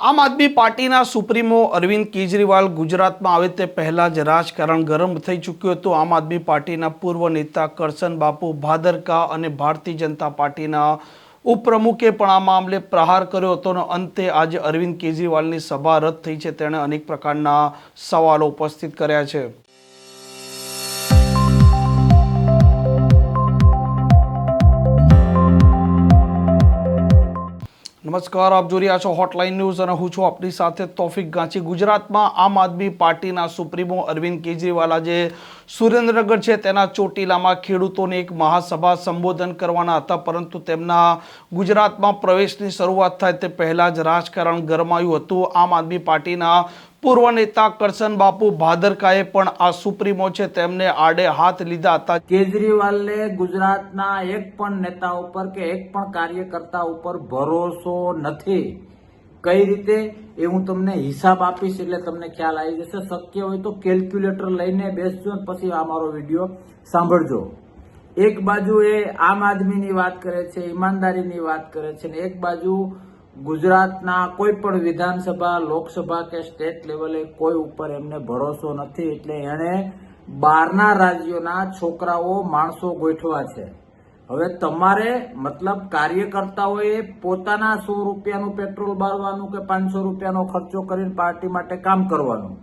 આમ આદમી પાર્ટીના સુપ્રીમો અરવિંદ કેજરીવાલ ગુજરાતમાં આવે તે પહેલાં જ રાજકારણ ગરમ થઈ ચૂક્યું હતું. આમ આદમી પાર્ટીના પૂર્વ નેતા કરશન બાપુ ભાદરકા અને ભારતીય જનતા પાર્ટીના ઉપપ્રમુખે પણ આ મામલે પ્રહાર કર્યો હતો અને અંતે આજે અરવિંદ કેજરીવાલની સભા રદ થઈ છે. તેણે અનેક પ્રકારના સવાલો ઉપસ્થિત કર્યા છે. નમસ્કાર, આપ જોઈ રહ્યા છો હોટલાઇન ન્યૂઝ અને હું છું આપની સાથે તોફિક ગાંચી ગુજરાતમાં આમ આદમી પાર્ટીના સુપ્રીમો અરવિંદ કેજરીવાલ આજે સુરેન્દ્રનગર છે. તેના ચોટીલામાં ખેડૂતોને એક મહાસભા સંબોધન કરવાના હતા, પરંતુ તેમના ગુજરાતમાં પ્રવેશની શરૂઆત થાય તે પહેલાં જ રાજકારણ ગરમાયું હતું. આમ આદમી પાર્ટીના પૂર્વ નેતા કરશન બાપુ ભાદરકાએ પણ આ સુપ્રીમો છે તેમને આડે હાથ લીધા હતા. કેજરીવાલને ગુજરાતના એક પણ નેતા ઉપર કે એક પણ કાર્યકર્તા ઉપર ભરોસો નથી. કઈ રીતે? એ હું તમને હિસાબ આપીશ એટલે તમને ખ્યાલ આવી જશે. શક્ય હોય તો કેલ્ક્યુલેટર લઈને બેસજો પછી આ મારો વીડિયો સાંભળજો. એક બાજુ એ આમ આદમીની વાત કરે છે, ઈમાનદારીની વાત કરે છે ને એક બાજુ ગુજરાતના કોઈ પણ વિધાનસભા, લોકસભા કે સ્ટેટ લેવલે કોઈ ઉપર એમને ભરોસો નથી એટલે એણે બહારના રાજ્યોના છોકરાઓ માણસો ગોઠવા છે. હવે તમારે મતલબ કાર્યકર્તાઓએ પોતાના સો રૂપિયાનું પેટ્રોલ બાળવાનું કે પાંચસો રૂપિયાનો ખર્ચો કરીને પાર્ટી માટે કામ કરવાનું.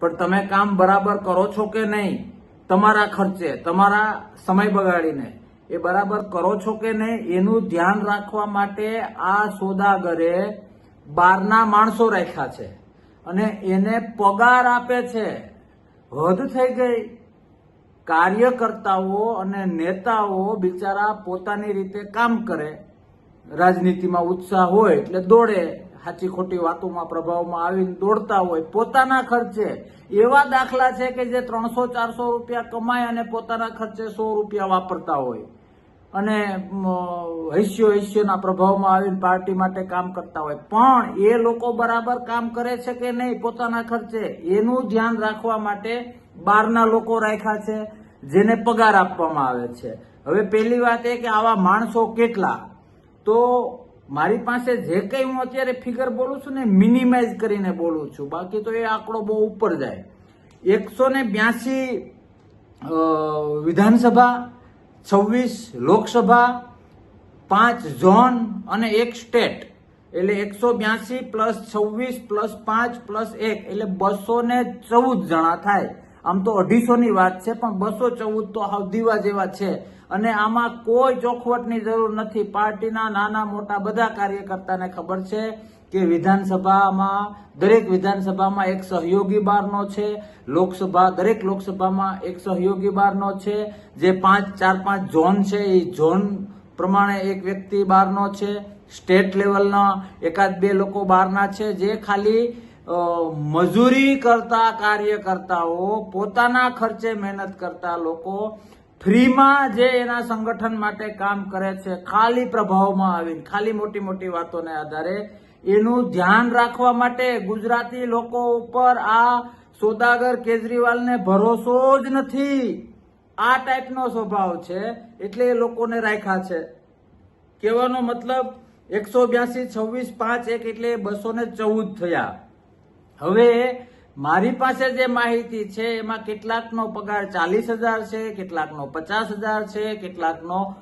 પણ તમે કામ બરાબર કરો છો કે નહીં? તમારા ખર્ચે, તમારા સમય બગાડીને. એ બરાબર કરો છો કે નહીં, એનું ધ્યાન રાખવા માટે આ સોદાગરે બહારના માણસો રાખ્યા છે અને એને પગાર આપે છે. હદ થઈ ગઈ. કાર્યકર્તાઓ અને નેતાઓ બિચારા પોતાની રીતે કામ કરે. રાજનીતિમાં ઉત્સાહ હોય એટલે દોડે. સાચી ખોટી વાતોમાં પ્રભાવમાં આવીને દોડતા હોય. પોતાના ખર્ચે. એવા દાખલા છે કે જે ત્રણસો ચારસો રૂપિયા કમાય અને પોતાના ખર્ચે સો રૂપિયા વાપરતા હોય. અને હૈસ્યો હૈસ્યોના પ્રભાવમાં આવીને પાર્ટી માટે કામ કરતા હોય. પણ એ લોકો બરાબર કામ કરે છે કે નહીં પોતાના ખર્ચે, એનું ધ્યાન રાખવા માટે બહારના લોકો રાખ્યા છે, જેને પગાર આપવામાં આવે છે. હવે પહેલી વાત એ કે આવા માણસો કેટલા? તો મારી પાસે જે કંઈ હું અત્યારે ફિગર બોલું છું ને મિનિમાઇઝ કરીને બોલું છું. બાકી તો એ આંકડો બહુ ઉપર જાય. એકસો ને બ્યાસી વિધાનસભા છવ્વીસ લોકસભા, પાંચ ઝોન અને એક સ્ટેટ. એટલે એકસો બ્યાસી પ્લસ છવ્વીસ પ્લસ પાંચ પ્લસ એક, એટલે બસો ને ચૌદ જણા થાય. આમ તો અઢીસો ની વાત છે, પણ બસો ચૌદ તો હાવધીવા જેવા છે. અને આમાં કોઈ ચોખવટની જરૂર નથી. પાર્ટીના નાના મોટા બધા કાર્યકર્તાને ખબર છે કે વિધાનસભામાં, દરેક વિધાનસભામાં એક સહયોગી બારનો છે, લોકસભા, દરેક લોકસભામાં એક સહયોગી બારનો છે, જે પાંચ, ચાર, પાંચ ઝોન છે, એ ઝોન પ્રમાણે એક વ્યક્તિ બહારનો છે, સ્ટેટ લેવલના એકાદ બે લોકો બહારના છે, જે ખાલી મજૂરી કરતા કાર્યકર્તાઓ, પોતાના ખર્ચે મહેનત કરતા લોકો ફ્રીમાં જે એના સંગઠન માટે કામ કરે છે, ખાલી પ્રભાવમાં આવીને, ખાલી મોટી મોટી વાતોને આધારે એનું ધ્યાન રાખવા માટે ગુજરાતી લોકો ઉપર આ સોદાગર કેજરીવાલને ભરોસો જ નથી. આ ટાઈપનો સ્વભાવ છે, એટલે એ લોકોને રાખ્યા છે. કહેવાનો મતલબ, એકસો બ્યાસી, છવ્વીસ, પાંચ, એક, એટલે બસો ને ચૌદ થયા. હવે, મારી પાસે જે માહિતી છે, એમાં કેટલાકનો પગાર ચાલીસ હજાર છે, કેટલાકનો પચાસ હજાર છે, કેટલાકનો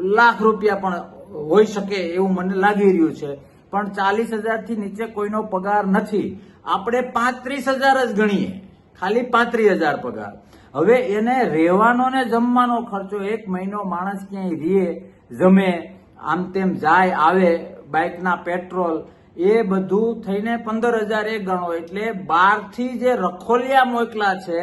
લાખ રૂપિયા પણ હોઈ શકે એવું મને લાગી રહ્યું છે. પણ ચાલીસ હજારથી નીચે કોઈનો પગાર નથી. આપણે પાંત્રીસ હજાર જ ગણીએ. ખાલી પાંત્રીસ હજાર પગાર. હવે એને રહેવાનો ને જમવાનો ખર્ચો એક મહિનો માણસ ક્યાંય રીએ, જમે, આમ તેમ જાય, આવે, બાઇકના પેટ્રોલ, એ બધું થઈને પંદર હજાર એક ગણો. એટલે બારથી જે રખોલિયા મોકલા છે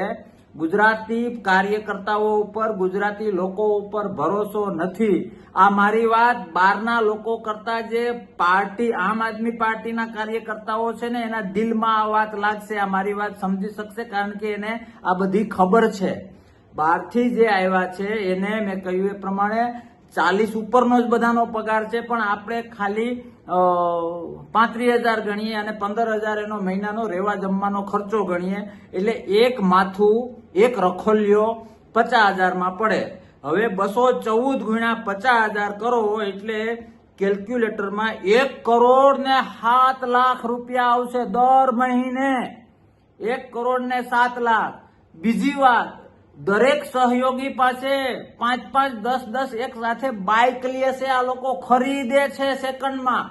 ગુજરાતી કાર્યકર્તાઓ ઉપર, ગુજરાતી લોકો ઉપર ભરોસો નથી. આ મારી વાત બહારના લોકો કરતા જે પાર્ટી, આમ આદમી પાર્ટીના કાર્યકર્તાઓ છે ને, એના દિલમાં આ વાત લાગશે, આ મારી વાત સમજી શકશે, કારણ કે એને આ બધી ખબર છે. બહારથી જે આવ્યા છે, એને મેં કહ્યું એ પ્રમાણે ચાલીસ ઉપરનો જ બધાનો પગાર છે, પણ આપણે ખાલી પાંત્રીસ હજાર ગણીએ અને પંદર હજાર એનો મહિનાનો રહેવા જમવાનો ખર્ચો ગણીએ. એટલે એક માથું એક રખોલિયો પચાસ હજારમાં પડે. હવે બસો ચૌદ ગુણ્યા પચાસ હજાર કરો એટલે કેલ્ક્યુલેટરમાં એક કરોડ ને સાત લાખ રૂપિયા આવશે દર મહિને. એક કરોડ ને સાત લાખ. બીજી વાત, દરેક સહયોગી પાસે પાંચ પાંચ દસ દસ એક સાથે બાઇક લે છે, આ લોકો ખરીદે છે સેકન્ડમાં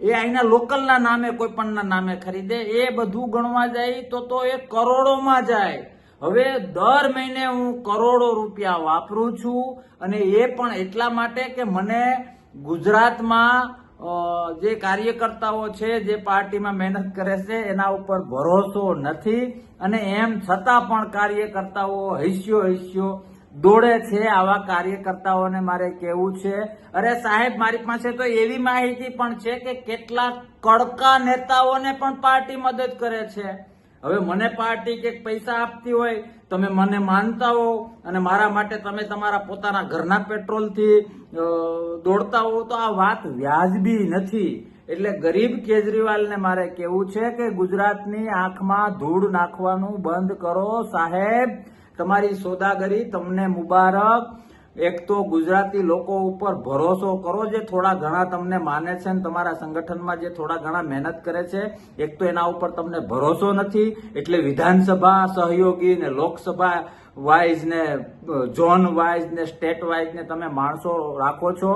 એ અહીંના લોકલના નામે, કોઈ પણના નામે ખરીદે. એ બધું ગણવા જાય તો તો એ કરોડોમાં જાય. હવે દર મહિને હું કરોડો રૂપિયા વાપરું છું અને એ પણ એટલા માટે કે મને ગુજરાતમાં જે કાર્યકર્તાઓ છે, જે પાર્ટીમાં મહેનત કરે છે, એના ઉપર ભરોસો નથી અને એમ છતાં પણ કાર્યકર્તાઓ હૈસ્યો હૈસ્યો દોડે છે, આવા કાર્યકર્તાઓને મારે કેવું છે. અરે સાહેબ, મારી પાસે તો એવી માહિતી પણ છે કે કેટલાક કડકા નેતાઓને પણ પાર્ટી મદદ કરે છે. હવે મને પાર્ટી કે પૈસા આપતી હોય, તમે મને માનતા હો અને મારા માટે તમે તમારા પોતાના ઘરના પેટ્રોલથી દોડતા હો તો આ વાત વ્યાજબી નથી. એટલે ગરીબ કેજરીવાલને મારે કેવું છે કે ગુજરાતની આંખમાં ધૂળ નાખવાનું બંધ કરો સાહેબ. તમારી સોદાગરી, તમને મુબારક. એક તો ગુજરાતી લોકો ઉપર ભરોસો કરો જે થોડા ઘણા તમને માને છે ને તમારા સંગઠનમાં જે થોડા ઘણા મહેનત કરે છે, એક તો એના ઉપર તમને ભરોસો નથી, એટલે વિધાનસભા સહયોગી ને લોકસભા વાઇઝ ને, ઝોન વાઇઝ ને, સ્ટેટ વાઇઝ ને તમે માણસો રાખો છો.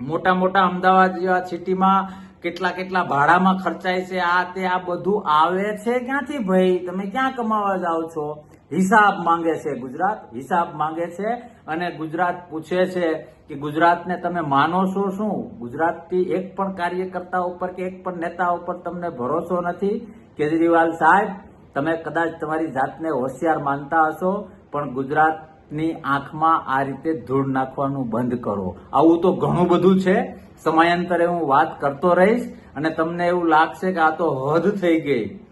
મોટા મોટા અમદાવાદ જેવા સિટીમાં કેટલા કેટલા ભાડામાં ખર્ચાય છે, આ તે આ બધું આવે છે ક્યાંથી ભાઈ? તમે ક્યાં કમાવા જાઓ છો? હિસાબ માંગે છે ગુજરાત, હિસાબ માંગે છે અને ગુજરાત પૂછે છે કે ગુજરાતને તમે માનો છો શું? ગુજરાતથી એક પણ કાર્યકર્તા ઉપર કે એક પણ નેતા ઉપર તમને ભરોસો નથી? કેજરીવાલ સાહેબ, તમે કદાચ તમારી જાતને હોશિયાર માનતા હશો, પણ ગુજરાતની આંખમાં આ રીતે ધૂળ નાખવાનું બંધ કરો. આવું તો ઘણું બધું છે. સમયાંતરે હું વાત કરતો રહીશ અને તમને એવું લાગશે કે આ તો હદ થઈ ગઈ.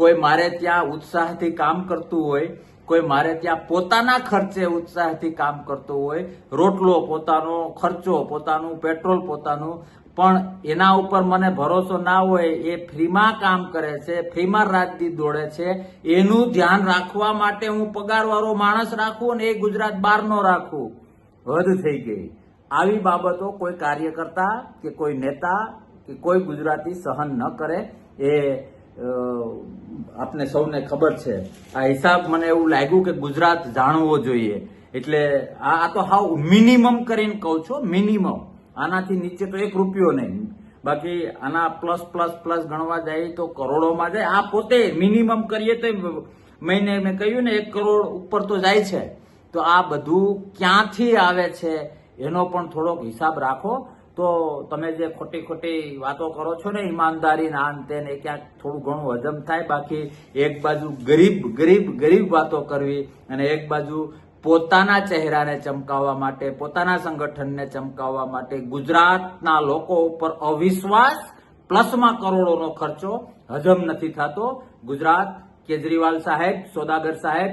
કોઈ મારે ત્યાં ઉત્સાહથી કામ કરતું હોય, કોઈ મારે ત્યાં પોતાના ખર્ચે ઉત્સાહથી કામ કરતું હોય, રોટલો પોતાનો, ખર્ચો પોતાનું, પેટ્રોલ પોતાનું, પણ એના ઉપર મને ભરોસો ના હોય, એ ફ્રીમાં કામ કરે છે, ફ્રીમાં રાજદી દોડે છે, એનું ધ્યાન રાખવા માટે હું પગારવાળો માણસ રાખું અને એ ગુજરાત બહારનો રાખું. હદ થઈ ગઈ. આવી બાબતો કોઈ કાર્યકર્તા કે કોઈ નેતા કે કોઈ ગુજરાતી સહન ન કરે, એ આપને સૌને ખબર છે. આ હિસાબ મને એવું લાગ્યું કે ગુજરાત જાણવો જોઈએ. એટલે આ આ તો હાવ મિનિમમ કરીને કહું છું મિનિમમ આનાથી નીચે તો એક રૂપિયો નહીં. બાકી આના પ્લસ પ્લસ પ્લસ ગણવા જાય તો કરોડોમાં જાય. આ પોતે મિનિમમ કરીએ તો મહિને મેં કહ્યું ને, એક કરોડ ઉપર તો જાય છે. તો આ બધું ક્યાંથી આવે છે? એનો પણ થોડોક હિસાબ રાખો. તો તમે જે ખોટી ખોટી વાતો કરો છો ને ઈમાનદારી ના અંતે ને ક્યાંક થોડું ઘણું હજમ થાય, બાકી એક બાજુ ગરીબ ગરીબ ગરીબ વાતો કરવી અને એક બાજુ પોતાના ચહેરાને ચમકાવવા માટે, પોતાના સંગઠનને ચમકાવવા માટે ગુજરાતના લોકો ઉપર અવિશ્વાસ પ્લસમાં કરોડોનો ખર્ચો હજમ નથી થતો. ગુજરાત કેજરીવાલ સાહેબ, સોદાગર સાહેબ